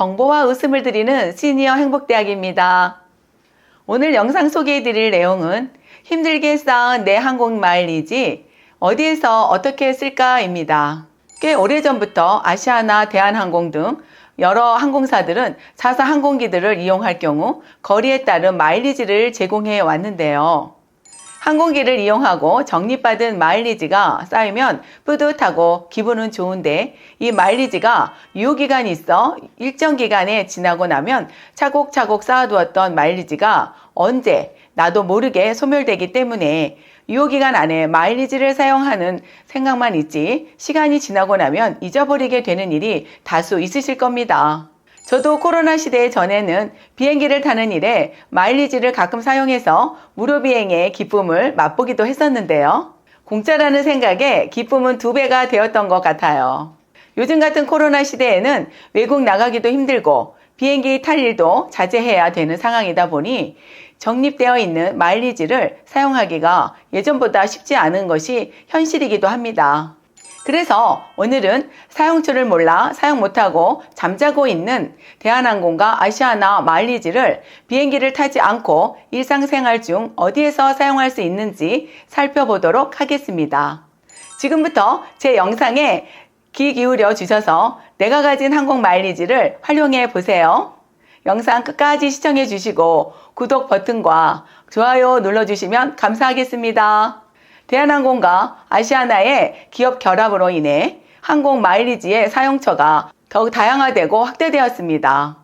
정보와 웃음을 드리는 시니어 행복대학입니다. 오늘 영상 소개해 드릴 내용은 힘들게 쌓은 내 항공 마일리지 어디에서 어떻게 쓸까입니다. 꽤 오래전부터 아시아나 대한항공 등 여러 항공사들은 자사 항공기들을 이용할 경우 거리에 따른 마일리지를 제공해 왔는데요. 항공기를 이용하고 적립받은 마일리지가 쌓이면 뿌듯하고 기분은 좋은데 이 마일리지가 유효기간이 있어 일정 기간에 지나고 나면 차곡차곡 쌓아두었던 마일리지가 언제 나도 모르게 소멸되기 때문에 유효기간 안에 마일리지를 사용하는 생각만 있지 시간이 지나고 나면 잊어버리게 되는 일이 다수 있으실 겁니다. 저도 코로나 시대 전에는 비행기를 타는 일에 마일리지를 가끔 사용해서 무료 비행의 기쁨을 맛보기도 했었는데요. 공짜라는 생각에 기쁨은 두 배가 되었던 것 같아요. 요즘 같은 코로나 시대에는 외국 나가기도 힘들고 비행기 탈 일도 자제해야 되는 상황이다 보니 적립되어 있는 마일리지를 사용하기가 예전보다 쉽지 않은 것이 현실이기도 합니다. 그래서 오늘은 사용처를 몰라 사용 못하고 잠자고 있는 대한항공과 아시아나 마일리지를 비행기를 타지 않고 일상생활 중 어디에서 사용할 수 있는지 살펴보도록 하겠습니다. 지금부터 제 영상에 귀 기울여 주셔서 내가 가진 항공 마일리지를 활용해 보세요. 영상 끝까지 시청해 주시고 구독 버튼과 좋아요 눌러 주시면 감사하겠습니다. 대한항공과 아시아나의 기업 결합으로 인해 항공 마일리지의 사용처가 더욱 다양화되고 확대되었습니다.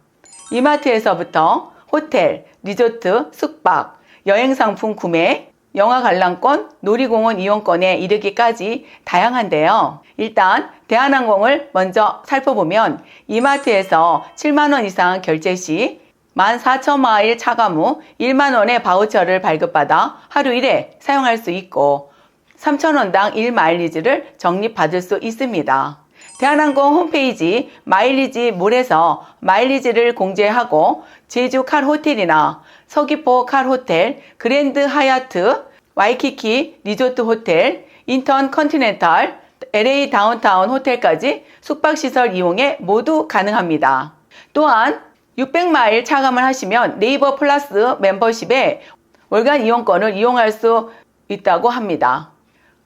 이마트에서부터 호텔, 리조트, 숙박, 여행 상품 구매, 영화 관람권, 놀이공원 이용권에 이르기까지 다양한데요. 일단 대한항공을 먼저 살펴보면 이마트에서 7만원 이상 결제 시 14,000마일 차감 후 1만원의 바우처를 발급받아 하루 1회 사용할 수 있고 3,000원당 1마일리지를 적립받을 수 있습니다. 대한항공 홈페이지 마일리지 몰에서 마일리지를 공제하고 제주 칼 호텔이나 서귀포 칼 호텔, 그랜드 하얏트, 와이키키 리조트 호텔, 인턴 컨티넨탈, LA 다운타운 호텔까지 숙박시설 이용에 모두 가능합니다. 또한 600마일 차감을 하시면 네이버 플러스 멤버십에 월간 이용권을 이용할 수 있다고 합니다.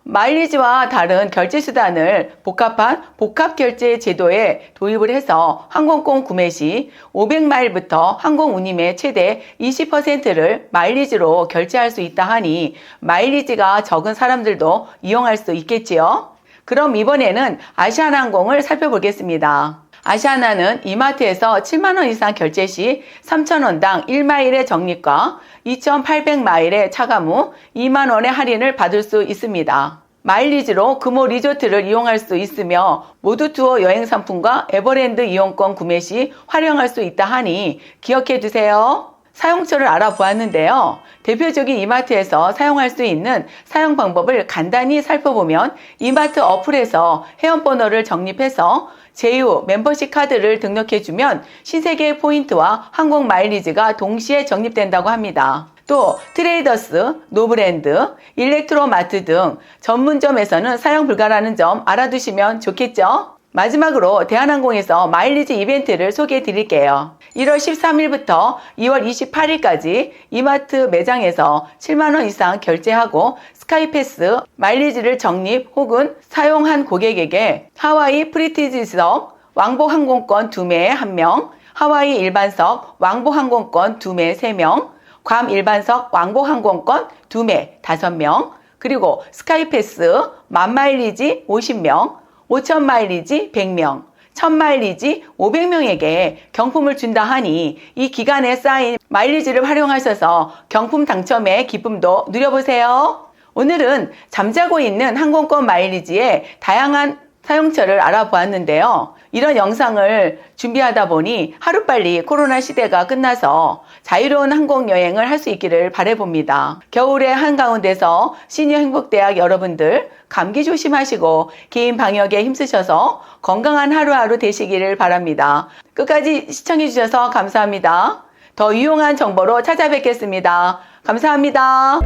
마일리지와 다른 결제 수단을 복합한 복합 결제 제도에 도입을 해서 항공권 구매 시 500마일부터 항공 운임의 최대 20%를 마일리지로 결제할 수 있다 하니 마일리지가 적은 사람들도 이용할 수 있겠지요. 그럼 이번에는 아시아나항공을 살펴보겠습니다. 아시아나는 이마트에서 7만원 이상 결제 시 3,000원당 1마일의 적립과 2,800마일의 차감 후 2만원의 할인을 받을 수 있습니다. 마일리지로 금호 리조트를 이용할 수 있으며 모두 투어 여행 상품과 에버랜드 이용권 구매 시 활용할 수 있다 하니 기억해 두세요. 사용처를 알아보았는데요. 대표적인 이마트에서 사용할 수 있는 사용 방법을 간단히 살펴보면 이마트 어플에서 회원번호를 적립해서 제휴 멤버십 카드를 등록해주면 신세계 포인트와 항공 마일리지가 동시에 적립된다고 합니다. 또 트레이더스, 노브랜드, 일렉트로마트 등 전문점에서는 사용 불가라는 점 알아두시면 좋겠죠? 마지막으로 대한항공에서 마일리지 이벤트를 소개해 드릴게요. 1월 13일부터 2월 28일까지 이마트 매장에서 7만원 이상 결제하고 스카이패스 마일리지를 적립 혹은 사용한 고객에게 하와이 프리티지석 왕복 항공권 2매 1명, 하와이 일반석 왕복 항공권 2매 3명, 괌 일반석 왕복 항공권 2매 5명, 그리고 스카이패스 만마일리지 50명, 5천 마일리지 100명, 1000 마일리지 500명에게 경품을 준다 하니 이 기간에 쌓인 마일리지를 활용하셔서 경품 당첨의 기쁨도 누려보세요. 오늘은 잠자고 있는 항공권 마일리지의 다양한 사용처를 알아보았는데요. 이런 영상을 준비하다 보니 하루빨리 코로나 시대가 끝나서 자유로운 항공 여행을 할 수 있기를 바래봅니다. 겨울의 한가운데서 시니어 행복대학 여러분들 감기 조심하시고 개인 방역에 힘쓰셔서 건강한 하루하루 되시기를 바랍니다. 끝까지 시청해 주셔서 감사합니다. 더 유용한 정보로 찾아뵙겠습니다. 감사합니다.